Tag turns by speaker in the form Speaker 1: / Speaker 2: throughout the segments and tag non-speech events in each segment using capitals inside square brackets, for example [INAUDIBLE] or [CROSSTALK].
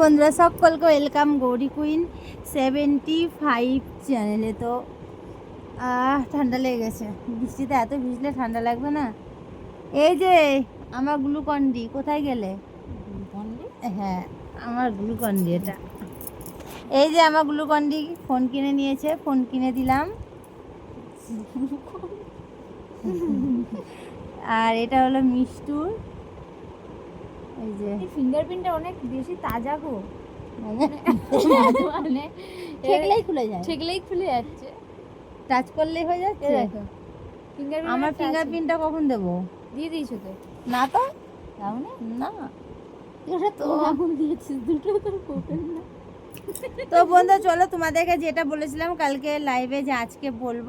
Speaker 1: বন্ধুরা সকলকে welcome Gauri queen seventy five চ্যানেলে তো ঠান্ডা লেগে গেছে। বৃষ্টিতে এত ভিজলে ঠান্ডা লাগবে না। এই যে আমার গ্লুকন ডি কোথায় গেলে? হ্যাঁ আমার গ্লুকন ডি এটা এই যে আমার গ্লুকন ডি ফোন কিনে নিয়েছে ফোন কিনে দিলাম। [LAUGHS] আর এটা হলো মিষ্টুর। এই যে।
Speaker 2: ফিঙ্গারপ্রিন্টটা অনেক বেশি তাজা গো। মানে?
Speaker 1: ঠেকলেই খুলে যায়।
Speaker 2: ঠেকলেই খুলে যাচ্ছে।
Speaker 1: টাচ করলেই হয়ে যাচ্ছে?
Speaker 2: দেখো ফিঙ্গারপ্রিন্ট
Speaker 1: আমার ফিঙ্গারপ্রিন্টটা কখন দেবো?
Speaker 2: দিয়ে দিয়েছ তো?
Speaker 1: না তো?
Speaker 2: দাও না।
Speaker 1: না
Speaker 2: এটা
Speaker 1: তো।
Speaker 2: এখন দিয়েছিস দুটো তোর কোপেন না।
Speaker 1: তো বন্ধু চলো তোমাদেরকে যেটা বলেছিলাম কালকে লাইভে যে আজকে বলব।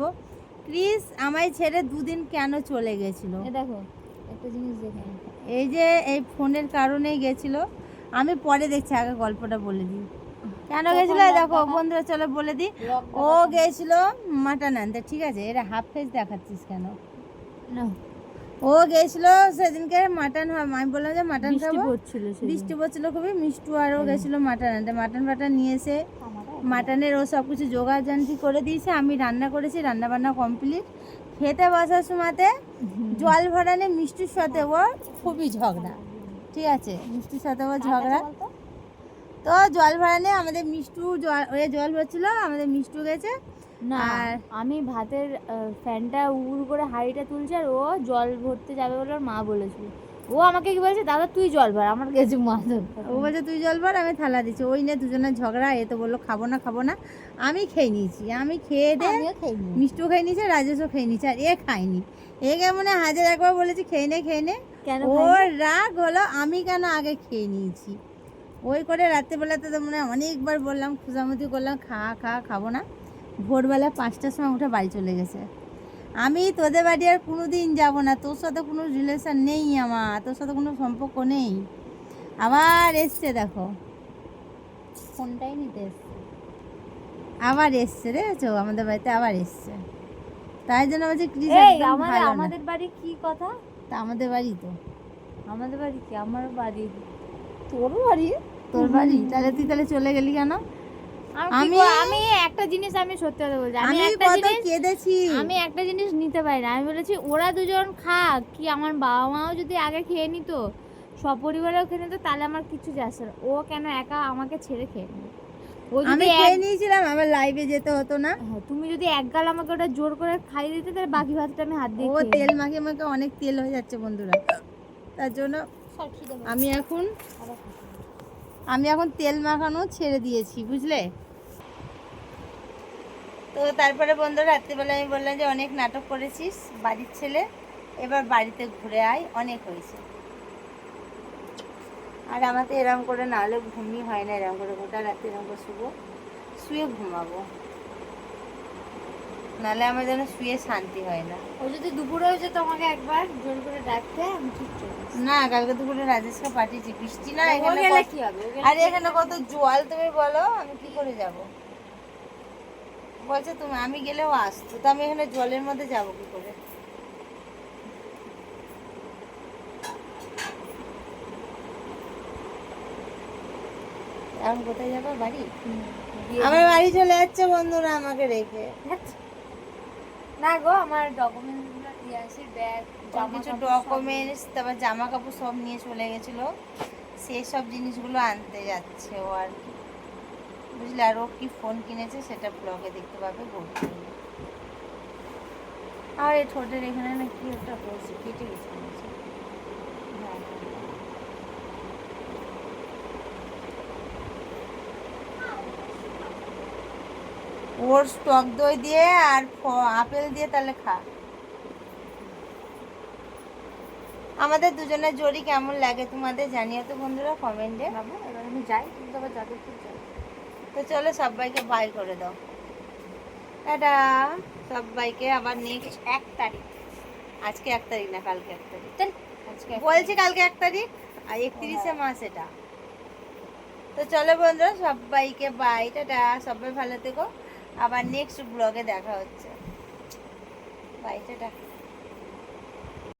Speaker 1: ক্রিস আমায় ছেড়ে দুদিন কেন চলে গেছিল?
Speaker 2: দেখো একটা জিনিস দেখেন
Speaker 1: এই যে এই ফোনের কারণেই গেছিল আমি পরে দেখছি আগে গল্পটা বলে দিই। কেন গেছিল? দেখো বন্ধুরা চলো বলে দিই। ও গেছিল মাটন আনতে। ঠিক আছে এটা হাফ ফেস দেখাচ্ছিস কেন?
Speaker 2: না।
Speaker 1: ও গেছিল সেদিনকে মাটন হয় আমি বললাম যে মাটন খাব।
Speaker 2: পড়ছিল
Speaker 1: বৃষ্টি পড়ছিল খুবই মিষ্টু আরও গেছিল মাটন আনতে। মাটন ফাটন নিয়ে এসে মাটনের ও সব কিছু জোগাড় জান্তি করে দিয়েছে আমি রান্না করেছি রান্না বান্না কমপ্লিট খেতে বসার সময়তে জল ভরানে মিষ্টির সাথে ও খুবই ঝগড়া ঠিক আছে? মিষ্টির সাথে ও ঝগড়া। তো জল ভরানে আমাদের মিষ্টু জল ওই জল ভরছিল আমাদের মিষ্টু গেছে।
Speaker 2: না
Speaker 1: আর-
Speaker 2: আমি ভাতের ফ্যানটা উড় করে হাঁড়িটা তুলছে আর ও জল ভরতে যাবে বলে ওর মা বলেছিল। ও আমাকে কি বলছে দাদা তুই জল ভর আমার কাছে মা দরকার
Speaker 1: ও বলছে তুই জল ভর আমি থালা দিচ্ছি। ওই নিয়ে দুজনের ঝগড়া এ তো বলল খাব না খাব না। আমি খেয়ে নিয়েছি আমি খেয়ে দে
Speaker 2: আমিও খাইনি
Speaker 1: মিষ্টু খেয়ে নিয়েছে রাজেশও খেয়ে নিয়েছে আর এ খায়নি। এ কেমন হাজার একবার বলেছি খেয়ে নে খেয়ে নে।
Speaker 2: কেন
Speaker 1: ওর রাগ হলো আমি কেন আগে খেয়ে নিয়েছি? ওই করে রাত্রেবেলাতে তো মনে হয় অনেকবার বললাম খুশামতি করলাম খা খা খাব না। ভোরবেলা পাঁচটার সময় উঠে বাড়ি চলে গেছে। আমি তোদের বাড়ি আর কোনো দিন যাব না তোর সাথে কোনো রিলেশন নেই আমার তোর সাথে কোনো সম্পর্ক নেই। আবার এসছে দেখো।
Speaker 2: ফোনটাই নিতে এসছে।
Speaker 1: আবার এসছে রে চো আমাদের বাড়িতে আবার এসছে। তাই জন্য বলছি
Speaker 2: আমাদের বাড়ি কি কথা?
Speaker 1: তা আমাদের বাড়ি তো।
Speaker 2: আমাদের বাড়ি কি? আমার বাড়ি। তোর বাড়ি?
Speaker 1: তোর বাড়ি? তাহলে তুই তাহলে চলে গেলি কেন?
Speaker 2: আমি
Speaker 1: আমি-
Speaker 2: একটা জিনিস আমি সত্যি কথা বলছি। আমি একটা জিনিস
Speaker 1: কেঁদেছি।
Speaker 2: আমি একটা জিনিস নিতে পারি না। আমি বলেছি ওরা দুজন খাক। কি আমার বাবা মাও যদি আগে খেয়ে নিত সপরিবারেও খেয়ে নিত তাহলে আমার কিছু যাচ্ছে না। ও কেন একা আমাকে ছেড়ে খেয়ে ও
Speaker 1: আমি খেয়ে নিয়েছিলাম আবার লাইভে যেতে হতো না।
Speaker 2: হ্যাঁ, তুমি যদি এক গাল আমাকে ওটা জোর করে খাইয়ে দিতে তাহলে বাকি ভাতটা আমি হাত দিয়ে
Speaker 1: ও তেল মাখে মাখে অনেক তেল হয়ে যাচ্ছে বন্ধুরা। তার জন্য আমি এখন আমি এখন তেল মাখানো ছেড়ে দিয়েছি বুঝলে? তো তারপরে বন্ধুরা রাত্রিবেলা আমি বললাম যে অনেক নাটক করেছিস বাড়ির ছেলে এবার বাড়িতে ঘুরে আয় অনেক হয়েছে। আর আমার তো এরম করে না হলে ঘুমই হয় না এরম করে গোটা রাতে এরম করে শুবো শুয়ে ঘুমাবো। নাহলে আমার যেন শুয়ে শান্তি হয় না।
Speaker 2: ও যদি দুপুরে হয়েছে আমাকে একবার জোর করে ডাকতে আমি ঠিক
Speaker 1: না কালকে দুপুরে রাজেশকে পাঠিয়েছি বৃষ্টি না এখানে
Speaker 2: কি হবে?
Speaker 1: আরে এখানে কত জল তুমি বলো আমি কি করে যাব? বলছে তুমি আমি গেলেও আসতো। তো আমি এখানে জলের মধ্যে যাব কি করে? এখন কোথায় যাব? বাড়ি? আমার বাড়ি চলে যাচ্ছে বন্ধুরা আমাকে রেখে।
Speaker 2: না গো আমার ডকুমেন্টসগুলো দিয়ে আসি ব্যাগ
Speaker 1: কিছু ডকুমেন্টস তারপর জামা কাপড় সব নিয়ে চলে গেছিল। সেই সব জিনিসগুলো আনতে যাচ্ছে ও আর কি। বুঝলে আর ও কি ফোন কিনেছে সেটা ব্লগে দেখতে পাবে বলতে আর এই ঠোঁটের এখানে না কি একটা হয়েছে কেটে গেছে। হ্যাঁ। ওর টক দই দিয়ে আর আপেল দিয়ে তাহলে খা আমাদের দুজনের জড়ি কেমন লাগে তোমাদের জানিও তো বন্ধুরা কমেন্টে
Speaker 2: আমি যাই, তুমি যাবে, খুব যাবে
Speaker 1: তো চলো সবাইকে বাই করে দাও। টাটা! সবাইকে আবার নেক্সট এক তারিখ। আজকে এক তারিখ না কালকে এক তারিখ।
Speaker 2: আজকে
Speaker 1: বলছি কালকে এক তারিখ? আর একত্রিশে মাস এটা। তো চলো বন্ধুরা সবাইকে বাই টাটা! সবাই ভালো থেকো। আবার নেক্সট ব্লগে দেখা হচ্ছে। Bye tata!